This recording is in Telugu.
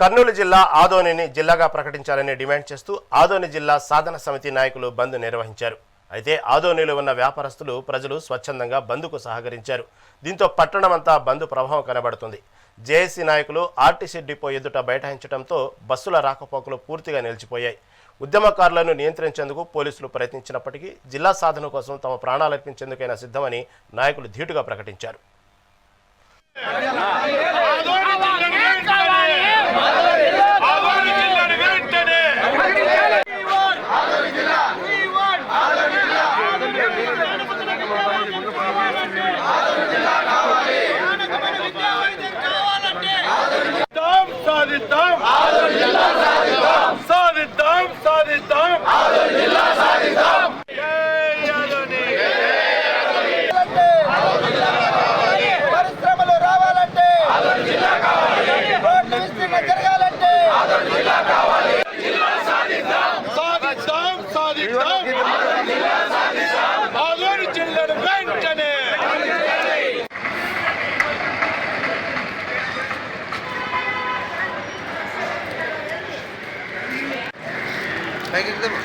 కర్నూలు జిల్లా ఆదోనిని జిల్లాగా ప్రకటించాలని డిమాండ్ చేస్తూ ఆదోని జిల్లా సాధన సమితి నాయకులు బంద్ నిర్వహించారు. అయితే ఆదోనిలో ఉన్న వ్యాపారస్తులు ప్రజలు స్వచ్ఛందంగా బంద్కు సహకరించారు. దీంతో పట్టణమంతా బంద్ ప్రభావం కనబడుతుంది. జేఏసీ నాయకులు ఆర్టీసీ డిపో ఎదుట బైఠాయించడంతో బస్సుల రాకపోకలు పూర్తిగా నిలిచిపోయాయి. ఉద్యమకారులను నియంత్రించేందుకు పోలీసులు ప్రయత్నించినప్పటికీ జిల్లా సాధన కోసం తమ ప్రాణాలర్పించేందుకైనా సిద్ధమని నాయకులు ధీటుగా ప్రకటించారు. ఆదోని జిల్లాను వెంటనే పైకి ఎక్కుదామా?